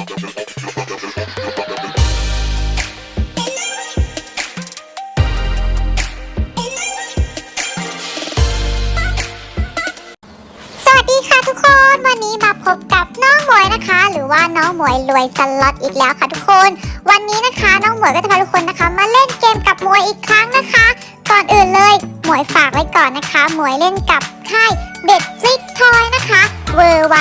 สวัสดีค่ะทุกคนวันนี้มาพบกับน้องหมวยนะคะ หรือว่าน้องมวยรวยสล็อตอีกแล้วค่ะทุกคน วันนี้นะคะน้องหมวยก็จะพาทุกคนนะคะ มาเล่นเกมกับหมวยอีกครั้งนะคะ ก่อนอื่นเลยหมวยฝากไว้ก่อนนะคะหมวยเล่นกับค่ายเบ็ดฟิ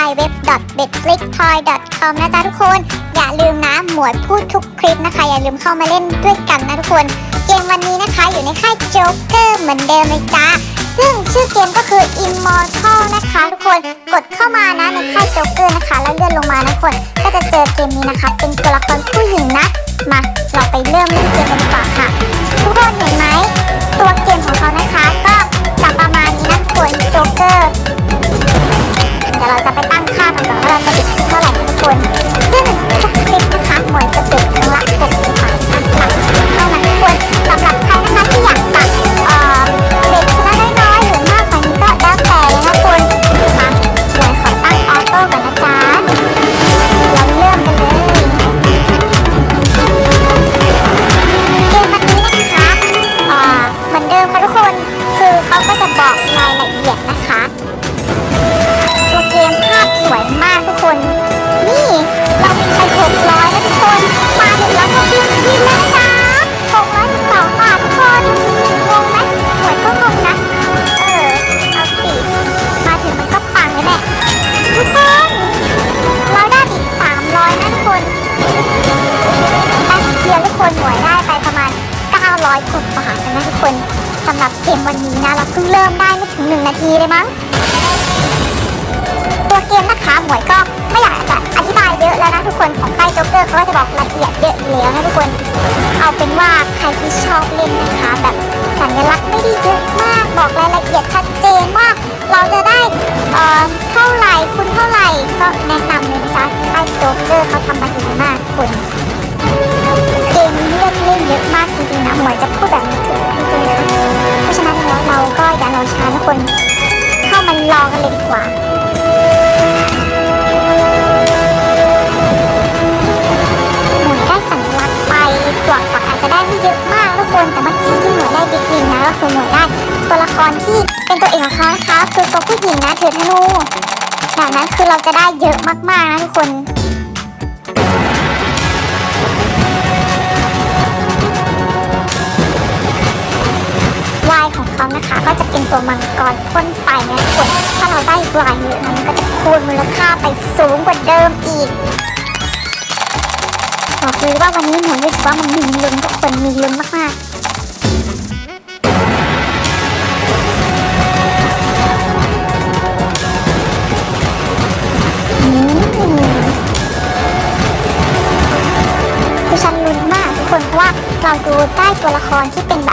w w w b e t f l i c t o y c o m นะจ๊ะทุกคน อย่าลืมนะหมวยพูดทุกคลิปนะคะ อย่าลืมเข้ามาเล่นด้วยกันนะทุกคน เกมวันนี้นะคะอยู่ในค่ายโจ๊กเกอร์เหมือนเดิมเลยจ้าซึ่งชื่อเกมก็คือ Immortal นะคะ ทุกคนกดเข้ามานะในค่ายโจ๊กเกอร์นะคะ แล้วเลื่อนลงมานะทุกคนก็จะเจอเกมนี้นะคะ เป็นตัวละครผู้หญิงนะ มาเราไปเริ่มเล่นเกมกันดีกว่าค่ะ ทุกคนเห็นไหม คนสำหรับเกมวันนี้นะ เราเพิ่งเริ่มได้ไม่ถึงหนึ่งนาทีเลยมั้ง ตัวเกมนะคะหมวยก็ไม่อยากจะอธิบายเยอะแล้วนะทุกคนของค่ายโจ๊กเกอร์เขาก็จะบอกรายละเอียดเยอะอยู่แล้วนะทุกคน เอาเป็นว่าใครที่ชอบเล่นนะคะ แบบสัญลักษณ์ไม่ได้เยอะมาก บอกรายละเอียดชัดเจนว่าเราจะได้เอ่อเท่าไหร่คุณเท่าไหร่ก็แนะนำเลยนะจ๊ะค่ายโจ๊กเกอร์เขาทำมาดีมากคุณ ตัวละครที่เป็นตัวเอกของเขานะคะ คือตัวผู้หญิงนะถือธนูแบบนั้นคือเราจะได้เยอะมากๆนะทุกคนลายของเขานะคะ ก็จะเป็นตัวมังกรพ่นไฟนะทุกคนถ้าเราได้ลายเยอะนะมันก็จะคูณมูลค่าไปสูงกว่าเดิมอีกบอกเลยว่าวันนี้หนูรู้สึกว่ามันมีลุ้นทุกคนมีลุ้นมากๆ ตัวละครที่เป็น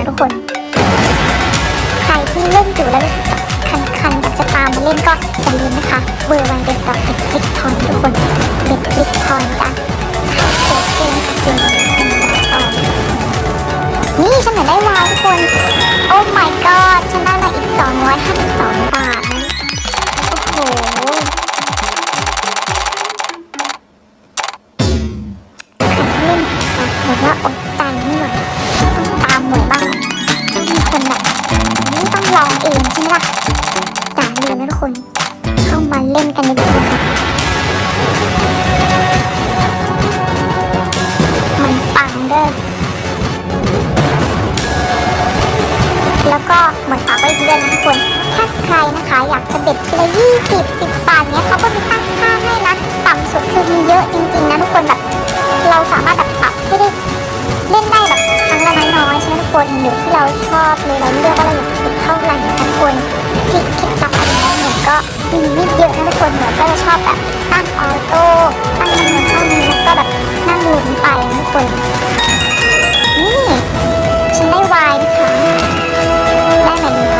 นะทุกคน ใครที่เล่นอยู่แล้วรู้สึกคันคันอยากจะตามมาเล่นก็อย่าลืมนะคะ เบอร์วันเด็ดดอกเด็ดคลิกทอนทุกคนเด็ดคลิกทอนจ้ะนี่ฉันเหมือนได้วาวทุกคน ดิแล้วก็เหมือนฝากไว้ที่เดิมนะทุกคน ถ้าใครนะคะอยากจะเบ็ดทีละยี่สิบสิบบาทเนี้ยเขาก็มีตั้งค่าให้นะ ต่ำสุดคือมีเยอะจริงๆนะทุกคนแบบ เราสามารถแบบปรับได้เล่นได้แบบครั้งละน้อยๆใช่ไหมทุกคนอยู่ที่เราชอบเลยเราเลือกว่าเราอยากเบ็ดเท่าไหร่ทุกคนที่คิกตับอันนี้เหมือก็มีมิดเยอะนะทุกคนเหมือนก็จะชอบแบบตั้งออโต้ตั้งเงินเท่านี้แล้วก็แบบ นั่งลุ้นไปทุกคน นี่ ฉันได้วายนะคะ ได้มาห